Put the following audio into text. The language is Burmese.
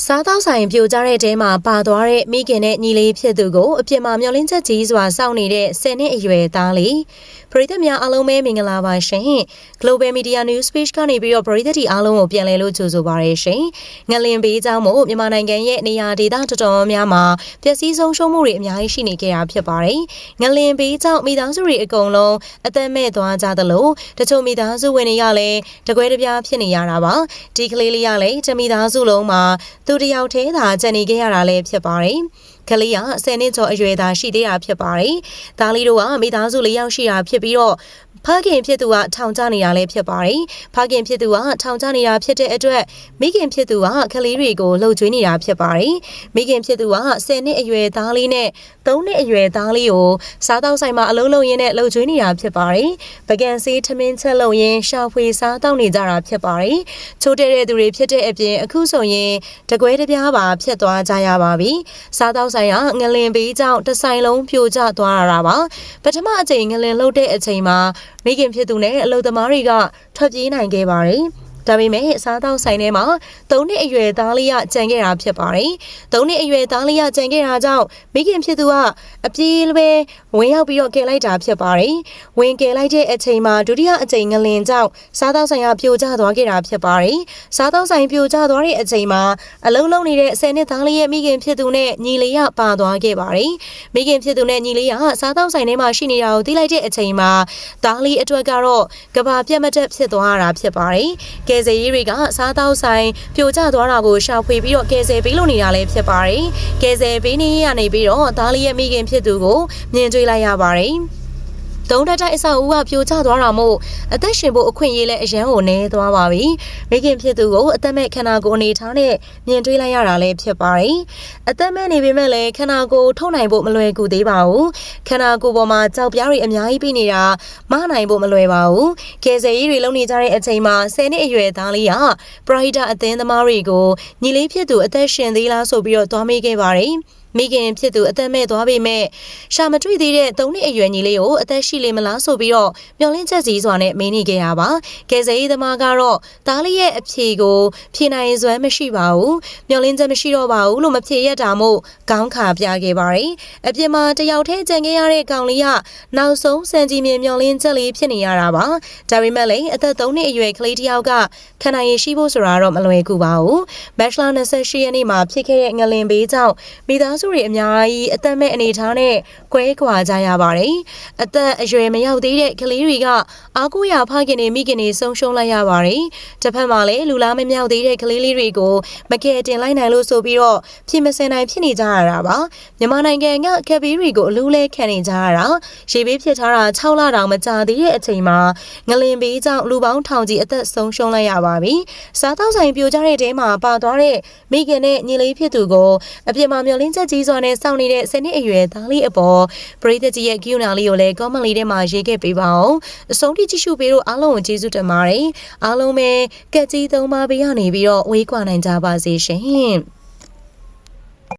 စားတောက်ဆိုင်ပြိုကျတဲ့တဲမှာပါသွားတဲ့မိခင်နဲ့ညီလေးဖြစ်သူကိုအပြစ်မှာမျောလင်းချက်ကြီးစွာစောင့်နေတဲ့10နှစ်အရွယ်သားလေးပရိသတ်များအားလုံးပဲမင်္ဂလာပါရှင် Global Media News Page ကနေပြီးတော့ပရိသတ်တီအားလုံးကိုပြန်လည်လို့ကြိုဆိုပါရရှင်ငလင်ဘေးကြောင့်မို့မြန်မာနိုင်ငံရဲ့နေရာဒေသတော်တော်များများမှာပျက်စီးဆုံးရှုံးမှုတွေအများကြီးရှိနေကြတာဖြစ်ပါတယ်ငလင်ဘေးကြောင့်မိသားစုတွေအကုန်လုံးအသက်မဲ့သွားကြသလိုတချို့မိသားစုဝင်တွေကလည်းတကွဲတပြားဖြစ်နေရတာပါဒီကလေးလေးကလည်းတမိသားစုလုံးမှာသူတယောက်တည်းသာကြံနေခဲ့ရတာလည်းဖြစ်ပါတယ်။ကလေးက10နှစ်ကျော်အရွယ်သာရှိသေးတာဖြစ်ပါတယ်။ဒါလေးတို့ကမိသားစုလေးယောက်ရှိတာဖြစ်ပြီးတော့ ဖခင်ဖြစ်သူကထောင်ချနေတာလည်းဖြစ်ပါတယ်။ဖခင်ဖြစ်သူကထောင်ချနေတာဖြစ်တဲ့အတွက်မိခင်ဖြစ်သူကကလေးတွေကိုလှုပ်ကြွေးနေတာဖြစ်ပါတယ်။မိခင်ဖြစ်သူက10နှစ်အရွယ်သားလေးနဲ့3နှစ်အရွယ်သားလေးကိုစားတောက်ဆိုင်မှာအလုံးလုံးရင်းနဲ့လှုပ်ကြွေးနေတာဖြစ်ပါတယ်။ပကံစေးထမင်းချက်လုံရင်းရှာဖွေစားတောက်နေကြတာဖြစ်ပါတယ်။ချိုးတဲ့တဲ့သူတွေဖြစ်တဲ့အပြင်အခုဆိုရင်တကွဲတပြားပါဖြစ်သွားကြရပါပြီ။စားတောက်ဆိုင်ကငလင်ဘေးကြောင့်တစ်ဆိုင်လုံးပြိုကျသွားရတာပါ။ပထမအချိန်ငလင်လှုပ်တဲ့အချိန်မှာ မိခင်ဖြစ်သူနဲ့အလုပ်သမားတွေကထွက်ပြေးနိုင်ခဲ့ပါတယ်။ ဒါပေမဲ့စားတောက်ဆိုင်ထဲမှာ၃နှစ်အရွယ်သားလေးကကြံခဲ့တာဖြစ်ပါတယ်။၃နှစ်အရွယ်သားလေးကကြံခဲ့တာကြောင့်မိခင်ဖြစ်သူကအပြေးလွဲဝင်ရောက်ပြီးတော့ကယ်လိုက်တာဖြစ်ပါတယ်။ဝင်ကယ်လိုက်တဲ့အချိန်မှာဒုတိယအကြိမ်ငလင်ကြောင့်စားတောက်ဆိုင်ကပြိုကျသွားခဲ့တာဖြစ်ပါတယ်။စားတောက်ဆိုင်ပြိုကျသွားတဲ့အချိန်မှာအလုံးလုံးနေတဲ့ဆယ်နှစ်သားလေးရဲ့မိခင်ဖြစ်သူနဲ့ညီလေးကပါသွားခဲ့ပါတယ်။မိခင်ဖြစ်သူနဲ့ညီလေးကစားတောက်ဆိုင်ထဲမှာရှိနေတာကိုသိလိုက်တဲ့အချိန်မှာသားလေးအတွက်ကတော့ကဘာပြတ်မတက်ဖြစ်သွားတာဖြစ်ပါတယ်။ကယ်ဆယ်ရေးတွေကစားတောက်ဆိုင်ပြိုကျသွားတာကိုရှာဖွေပြီးတော့ကယ်ဆယ်ပေးလို့နေတာလည်းဖြစ်ပါတယ်။ကယ်ဆယ်ပေးနေရနေပြီးတော့သားလေးရဲ့မိခင်ဖြစ်သူကိုမြင်တွေ့လိုက်ရပါတယ်။ ဒုံတက်တိုက်အဆောက်အဦကပြိုကျသွားတာမို့အသက်ရှင်ဖို့အခွင့်အရေးလည်းအရန်ကိုနေသွားပါပြီ။မိခင်ဖြစ်သူကိုအသက်မဲ့ခန္ဓာကိုယ်အနေထားနဲ့မြင်တွေ့လိုက်ရတာလည်းဖြစ်ပါတယ်။အသက်မဲ့နေပေမဲ့လည်းခန္ဓာကိုယ်ထုတ်နိုင်ဖို့မလွယ်ကူသေးပါဘူး။ခန္ဓာကိုယ်ပေါ်မှာကြောက်ပြားတွေအများကြီးပြီးနေတာမနိုင်ဖို့မလွယ်ပါဘူး။ကယ်ဆယ်ရေးတွေလုပ်နေကြတဲ့အချိန်မှာ10နှစ်အရွယ်သားလေးကပရိုဟိတအသင်းသမားတွေကိုညီလေးဖြစ်သူအသက်ရှင်သေးလားဆိုပြီးတော့သွားမေးခဲ့ပါတယ်။ မိခင်ဖြစ်သူအသက်မဲ့သွားပေမဲ့ရှာမတွေ့သေးတဲ့၃နှစ်အရွယ်ညီလေးကိုအသက်ရှိလေမလားဆိုပြီးတော့မျောလင့်ချက်စီးစွာနဲ့မင်းနေခဲ့ရပါကယ်ဆယ်ရေးသမားကတော့တားလေးရဲ့အဖြေကိုဖြေနိုင်စွမ်းမရှိပါဘူးမျောလင့်ချက်မရှိတော့ပါဘူးလို့မဖြေရတာမို့ခေါင်းခါပြခဲ့ပါတယ်အပြင်မှာတယောက်တည်းကြံခဲ့ရတဲ့ကောင်လေးကနောက်ဆုံးစံကြီးမြင်မျောလင့်ချက်လေးဖြစ်နေရတာပါဒါပေမဲ့လည်းအသက်၃နှစ်အရွယ်ကလေးတစ်ယောက်ကခန္ဓာရည်ရှိဖို့ဆိုတာတော့မလွယ်ကူပါဘူးဘက်ချလာ28ရက်နေ့မှာဖြစ်ခဲ့တဲ့ငလင်ဘေးကြောင့်မိသားစုတွေအများကြီးအသက်မဲ့အနေထားနဲ့ကွဲကွာကြရပါတယ်။အသက်အရွယ်မရောက်သေးတဲ့ကလေးတွေကအားကိုးရဖခင်တွေမိခင်တွေဆုံးရှုံးလိုက်ရပါတယ်။တစ်ဖက်မှာလည်းလူလားမမြောက်သေးတဲ့ကလေးလေးတွေကိုမကယ်တင်လိုက်နိုင်လို့ဆိုပြီးတော့ဖြစ်မစင်နိုင်ဖြစ်နေကြရတာပါ။မြန်မာနိုင်ငံကကက်ဘီတွေကိုအလူးလဲခံနေကြရတာရေဘေးဖြစ်ထားတာ6လတောင်မကြာသေးတဲ့အချိန်မှာငလင်ဘေးကြောင့်လူပေါင်းထောင်ကြီးအသက်ဆုံးရှုံးလိုက်ရပါပြီ။စားတောက်ဆိုင်ပြိုကျတဲ့တဲမှာပါသွားတဲ့မိခင်နဲ့ညီလေးဖြစ်သူကိုအပြစ်မှာမျောလင်းချက်ကြီးစွာနဲ့စောင့်နေတဲ့ဆယ်နှစ်အရွယ်သားလေးအပေါ်ပရိသတ်ကြီးရဲ့ကယူနာလေးကိုလည်း comment လေးထဲမှာရေးခဲ့ပေးပါအောင်အဆုံးထိကြည့်ရှုပေးလို့အားလုံးကိုကျေးဇူးတင်ပါတယ်အားလုံးပဲကက်ကြီးသုံးပါးပေးရနေပြီးတော့ဝေးကွာနိုင်ကြပါစေရှင်